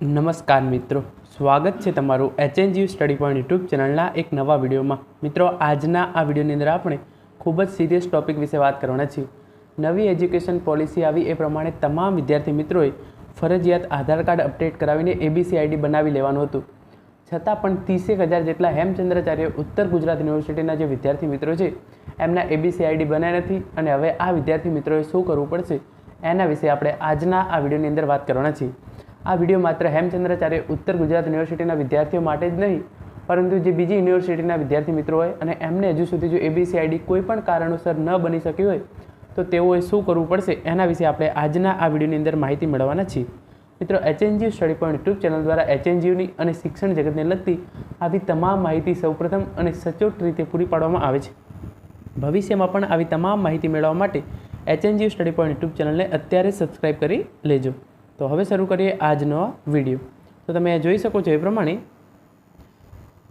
નમસ્કાર મિત્રો. સ્વાગત છે તમારું એચએનજીયુ સ્ટડી પોઈન્ટ યુટ્યુબ ચેનલના એક નવા વિડીયોમાં. મિત્રો, આજના આ વિડીયોની અંદર આપણે ખૂબ જ સિરિયસ ટોપિક વિશે વાત કરવાના છીએ. નવી એજ્યુકેશન પોલિસી આવી એ પ્રમાણે તમામ વિદ્યાર્થી મિત્રોએ ફરજિયાત આધાર કાર્ડ અપડેટ કરાવીને એબીસી આઈડી બનાવી લેવાનું હતું. છતાં પણ ત્રીસેક હજાર જેટલા હેમચંદ્રાચાર્ય ઉત્તર ગુજરાત યુનિવર્સિટીના જે વિદ્યાર્થી મિત્રો છે, એમના એબીસી આઈડી બનાવ્યા નથી અને હવે આ વિદ્યાર્થી મિત્રોએ શું કરવું પડશે એના વિશે આપણે આજના આ વિડીયોની અંદર વાત કરવાના છીએ. આ વીડિયો માત્ર હેમચંદ્રાચાર્ય ઉત્તર ગુજરાત યુનિવર્સિટીના વિદ્યાર્થીઓ માટે જ નહીં, પરંતુ જે બીજી યુનિવર્સિટીના વિદ્યાર્થી મિત્રો હોય અને એમને હજુ સુધી જો એબીસી આઈડી કોઈ પણ કારણોસર ન બની શકી હોય, તો તેઓએ શું કરવું પડશે એના વિશે આપણે આજના આ વિડીયોની અંદર માહિતી મેળવવાના છીએ. મિત્રો HNGU study point YouTube channel દ્વારા એચએનજીયુની અને શિક્ષણ જગતને લગતી આવી તમામ માહિતી સૌપ્રથમ અને સચોટ રીતે પૂરી પાડવામાં આવે છે. ભવિષ્યમાં પણ આવી તમામ માહિતી મેળવવા માટે એચએનજીયુ સ્ટડી પોઈન્ટ યુટ્યુબ ચેનલને અત્યારે સબસ્ક્રાઇબ કરી લેજો. તો હવે શરૂ કરીએ આજનો વીડિયો. તો તમે જોઈ શકો છો એ પ્રમાણે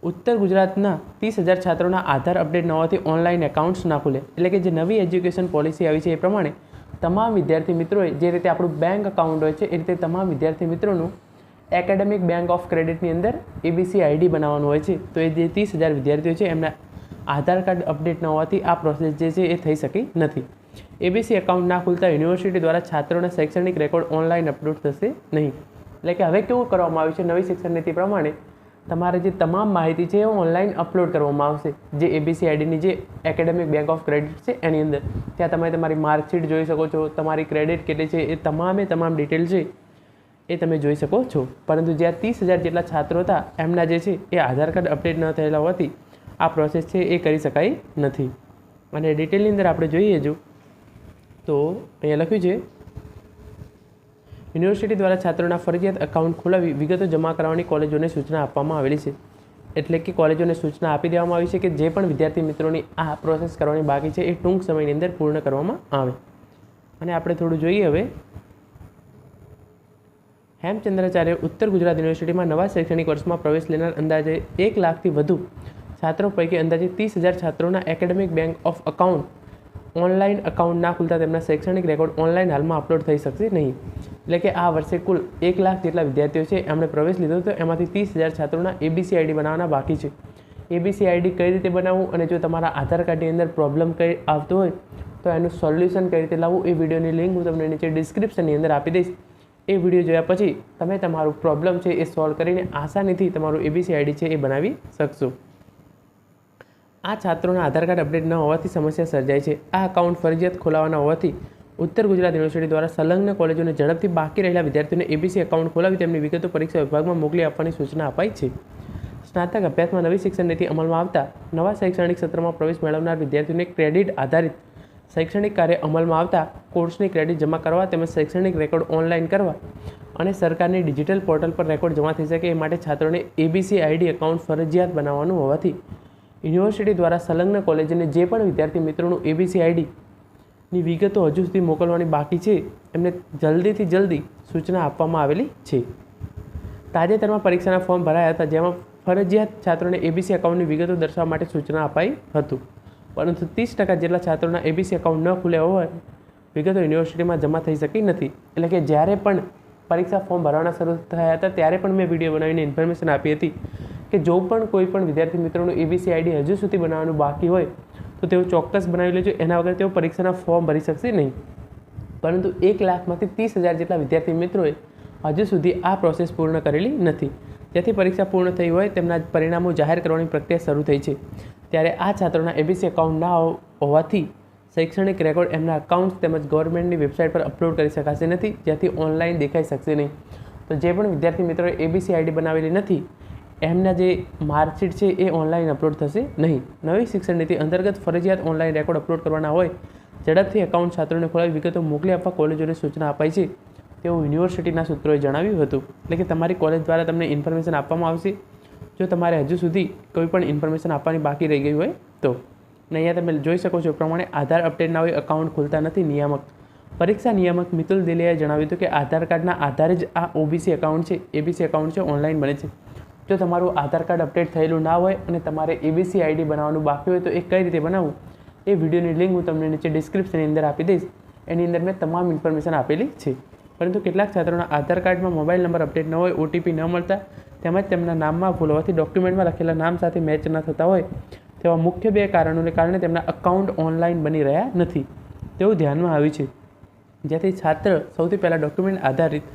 ઉત્તર ગુજરાતના ત્રીસ હજાર છાત્રોના આધાર અપડેટ ન હોવાથી ઓનલાઈન એકાઉન્ટ્સ ના ખુલે. એટલે કે જે નવી એજ્યુકેશન પોલિસી આવી છે એ પ્રમાણે તમામ વિદ્યાર્થી મિત્રોએ જે રીતે આપણું બેંક અકાઉન્ટ હોય છે એ રીતે તમામ વિદ્યાર્થી મિત્રોનું એકેડેમિક બેંક ઓફ ક્રેડિટની અંદર એબીસી આઈડી બનાવવાનું હોય છે. તો એ જે ત્રીસ હજાર વિદ્યાર્થીઓ છે એમના આધાર કાર્ડ અપડેટ ન હોવાથી આ પ્રોસેસ જે છે એ થઈ શકી નથી. એબીસી એકાઉન્ટ ના ખુલતા યુનિવર્સિટી દ્વારા છાત્રોના શૈક્ષણિક રેકોર્ડ ઓનલાઈન અપલોડ થશે નહીં. એટલે કે હવે કેવું કરવામાં આવ્યું છે? નવી શિક્ષણ નીતિ પ્રમાણે તમારે જે તમામ માહિતી છે એ ઓનલાઈન અપલોડ કરવામાં આવશે. જે એબીસી આઈડીની જે એકેડેમિક બેંક ઓફ ક્રેડિટ છે એની અંદર. ત્યાં તમે તમારી માર્કશીટ જોઈ શકો છો. તમારી ક્રેડિટ કેટલી છે એ તમામે તમામ ડિટેલ છે એ તમે જોઈ શકો છો. પરંતુ જ્યાં ત્રીસ હજાર જેટલા છાત્રો હતા, એમના જે છે એ આધાર કાર્ડ અપડેટ ન થયેલા હોવાથી આ પ્રોસેસ છે એ કરી શકાય નથી. અને ડિટેલની અંદર આપણે જોઈએ જો, તો અહીંયા લખ્યું છે યુનિવર્સિટી દ્વારા છાત્રોના ફરજિયાત એકાઉન્ટ ખોલાવી વિગતો જમા કરાવવાની કોલેજોને સૂચના આપવામાં આવેલી છે. એટલે કે કોલેજોને સૂચના આપી દેવામાં આવી છે કે જે પણ વિદ્યાર્થી મિત્રોની આ પ્રોસેસ કરવાની બાકી છે એ ટૂંક સમયની અંદર પૂર્ણ કરવામાં આવે. અને આપણે થોડું જોઈએ હવે. હેમચંદ્રાચાર્ય ઉત્તર ગુજરાત યુનિવર્સિટીમાં નવા શૈક્ષણિક વર્ષમાં પ્રવેશ લેનાર અંદાજે એક લાખથી વધુ છાત્રો પૈકી અંદાજે ત્રીસ હજાર છાત્રોના academic bank of account online account ના ખુલતા તેમના શૈક્ષણિક રેકોર્ડ ઓનલાઈન હાલમાં અપલોડ થઈ શકશે નહીં. એટલે કે આ વર્ષે કુલ એક લાખ જેટલા વિદ્યાર્થીઓ છે, એમણે પ્રવેશ લીધો હતો એમાંથી ત્રીસ હજાર છાત્રોના એબીસી આઈડી બનાવવાના બાકી છે. એબીસી આઈડી કઈ રીતે બનાવવું અને જો તમારા આધાર કાર્ડની અંદર પ્રોબ્લેમ કઈ આવતો હોય, તો એનું સોલ્યુશન કઈ રીતે લાવવું એ વિડીયોની લિંક હું તમને નીચે ડિસ્ક્રિપ્શનની અંદર આપી દઈશ. એ વીડિયો જોયા પછી તમે તમારું પ્રોબ્લેમ છે એ સોલ્વ કરીને આસાનીથી તમારું એબીસી આઈડી છે એ બનાવી શકશો. આ છાત્રોના આધાર કાર્ડ અપડેટ ન હોવાથી સમસ્યા સર્જાય છે. આ અકાઉન્ટ ફરજિયાત ખોલાવવાના હોવાથી ઉત્તર ગુજરાત યુનિવર્સિટી દ્વારા સંલગ્ન કોલેજોને ઝડપથી બાકી રહેલા વિદ્યાર્થીઓને એબીસી એકાઉન્ટ ખોલાવી તેમની વિગતો પરીક્ષા વિભાગમાં મોકલી આપવાની સૂચના અપાઈ છે. સ્નાતક અભ્યાસમાં નવી શિક્ષણ નીતિ અમલમાં આવતા નવા શૈક્ષણિક સત્રમાં પ્રવેશ મેળવનાર વિદ્યાર્થીઓને ક્રેડિટ આધારિત શૈક્ષણિક કાર્ય અમલમાં આવતા કોર્સની ક્રેડિટ જમા કરવા તેમજ શૈક્ષણિક રેકોર્ડ ઓનલાઈન કરવા અને સરકારની ડિજિટલ પોર્ટલ પર રેકોર્ડ જમા થઈ શકે એ માટે છાત્રોને એબીસી આઈડી એકાઉન્ટ ફરજિયાત બનાવવાનું હોવાથી યુનિવર્સિટી દ્વારા સંલગ્ન કોલેજને જે પણ વિદ્યાર્થી મિત્રોનું એબીસી આઈડીની વિગતો હજુ સુધી મોકલવાની બાકી છે, એમને જલ્દીથી જલ્દી સૂચના આપવામાં આવેલી છે. તાજેતરમાં પરીક્ષાના ફોર્મ ભરાયા હતા, જેમાં ફરજિયાત છાત્રોને એબીસી એકાઉન્ટની વિગતો દર્શાવવા માટે સૂચના અપાઈ હતું. પરંતુ ત્રીસ ટકા જેટલા છાત્રોના એબીસી એકાઉન્ટ ન ખુલ્યા હોય, વિગતો યુનિવર્સિટીમાં જમા થઈ શકી નથી. એટલે કે જ્યારે પણ પરીક્ષા ફોર્મ ભરવાના શરૂ થયા હતા, ત્યારે પણ મેં વીડિયો બનાવીને ઇન્ફોર્મેશન આપી હતી. કે જો પણ કોઈ પણ વિદ્યાર્થી મિત્રોનું એબીસી આઈડી હજુ સુધી બનાવવાનું બાકી હોય, તો તેઓ ચોક્કસ બનાવી લેજો. એના વગર તેઓ પરીક્ષાના ફોર્મ ભરી શકશે નહીં. પરંતુ એક લાખમાંથી ત્રીસ હજાર જેટલા વિદ્યાર્થી મિત્રોએ હજુ સુધી આ પ્રોસેસ પૂર્ણ કરેલી નથી. જેથી પરીક્ષા પૂર્ણ થઈ હોય, તેમના પરિણામો જાહેર કરવાની પ્રક્રિયા શરૂ થઈ છે. ત્યારે આ છાત્રોના એબીસી એકાઉન્ટ ના હોવાથી શૈક્ષણિક રેકોર્ડ એમના અકાઉન્ટ તેમજ ગવર્મેન્ટની વેબસાઇટ પર અપલોડ કરી શકાશે નથી. જેથી ઓનલાઈન દેખાઈ શકશે નહીં. તો જે પણ વિદ્યાર્થી મિત્રોએ એબીસી આઈડી બનાવેલી નથી એમના જે માર્કશીટ છે એ ઓનલાઈન અપલોડ થશે? નહીં. નવી શિક્ષણ નીતિ અંતર્ગત ફરજિયાત ઓનલાઈન રેકોર્ડ અપલોડ કરવાના હોય, ઝડપથી એકાઉન્ટ છાત્રોને ખોલાવી વિગતો મોકલી આપવા કોલેજોને સૂચના અપાઈ છે. તેવું યુનિવર્સિટીના સૂત્રોએ જણાવ્યું હતું. એટલે કે તમારી કોલેજ દ્વારા તમને ઇન્ફોર્મેશન આપવામાં આવશે. જો તમારે હજુ સુધી કોઈ પણ ઇન્ફોર્મેશન આપવાની બાકી રહી ગઈ હોય, તો. અને અહીંયા તમે જોઈ શકો છો પ્રમાણે આધાર અપડેટના હોય અકાઉન્ટ ખોલતા નથી, નિયામક. પરીક્ષા નિયામક મિતુલ દિલિયાએ જણાવ્યું હતું કે આધાર કાર્ડના આધારે જ આ ઓબીસી એકાઉન્ટ છે એબીસી એકાઉન્ટ છે ઓનલાઈન બને છે. જો તમારું આધાર કાર્ડ અપડેટ થયેલું ના હોય અને તમારે એબીસી આઈડી બનાવવાનું બાકી હોય તો એ કઈ રીતે બનાવવું? એ વિડીયોની લિંક હું તમને નીચે ડિસ્ક્રિપ્શનની અંદર આપી દઈશ. એની અંદર મેં તમામ ઇન્ફોર્મેશન આપેલી છે. પરંતુ કેટલાક છાત્રોના આધાર કાર્ડમાં મોબાઈલ નંબર અપડેટ ન હોય ઓટીપી ન મળતા, તેમજ તેમના નામમાં ભૂલ હોવાથી ડોક્યુમેન્ટમાં લખેલા નામ સાથે મેચ ન થતા હોય, તેવા મુખ્ય બે કારણોને કારણે તેમના અકાઉન્ટ ઓનલાઈન બની રહ્યા નથી. તેવું ધ્યાનમાં આવ્યું છે. જેથી છાત્ર સૌથી પહેલાં ડોક્યુમેન્ટ આધારિત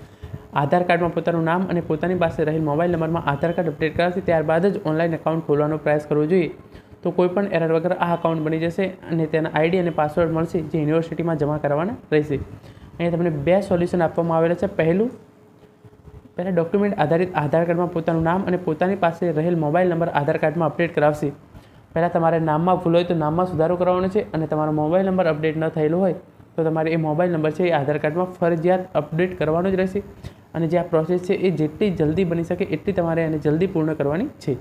આધાર કાર્ડમાં પોતાનું નામ અને પોતાની પાસે રહેલ મોબાઈલ નંબરમાં આધાર કાર્ડ અપડેટ કરાવશે ત્યારબાદ જ ઓનલાઈન એકાઉન્ટ ખોલવાનો પ્રયાસ કરવો જોઈએ. તો કોઈપણ એરર વગર આ અકાઉન્ટ બની જશે અને તેના આઈડી અને પાસવર્ડ મળશે જે યુનિવર્સિટીમાં જમા કરવાના રહેશે. અહીંયા તમને બે સોલ્યુશન આપવામાં આવેલા છે. પહેલું, પહેલાં ડોક્યુમેન્ટ આધારિત આધાર કાર્ડમાં પોતાનું નામ અને પોતાની પાસે રહેલ મોબાઈલ નંબર આધાર કાર્ડમાં અપડેટ કરાવશે. પહેલાં તમારે નામમાં ભૂલ હોય તો નામમાં સુધારો કરવાનો છે અને તમારો મોબાઈલ નંબર અપડેટ ન થયેલો હોય તો તમારે એ મોબાઈલ નંબર છે એ આધાર કાર્ડમાં ફરજિયાત અપડેટ કરવાનો જ રહેશે. અને જે આ પ્રોસેસ છે એ જેટલી જલ્દી બની શકે એટલી તમારે એને જલ્દી પૂર્ણ કરવાની છે.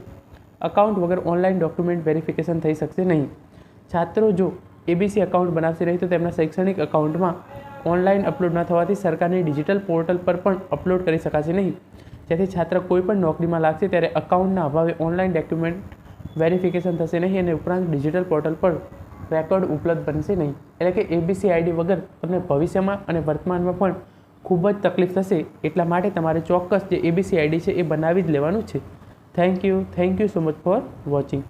અકાઉન્ટ વગર ઓનલાઈન ડોક્યુમેન્ટ વેરિફિકેશન થઈ શકશે નહીં. છાત્રો જો એબીસી અકાઉન્ટ બનાવશે રહી તો તેમના શૈક્ષણિક અકાઉન્ટમાં ઓનલાઈન અપલોડ ન થવાથી સરકારની ડિજિટલ પોર્ટલ પર પણ અપલોડ કરી શકાશે નહીં. જેથી છાત્ર કોઈપણ નોકરીમાં લાગશે ત્યારે અકાઉન્ટના અભાવે ઓનલાઈન ડોક્યુમેન્ટ વેરિફિકેશન થશે નહીં અને ઉપરાંત ડિજિટલ પોર્ટલ પર રેકોર્ડ ઉપલબ્ધ બનશે નહીં. એટલે કે એબીસી આઈડી વગર તમને ભવિષ્યમાં અને વર્તમાનમાં પણ ખૂબ જ તકલીફ થશે એટલા માટે તમારે ચોક્કસ જે એબીસી આઈડી છે એ બનાવી જ લેવાનું છે. Thank you thank you so much for watching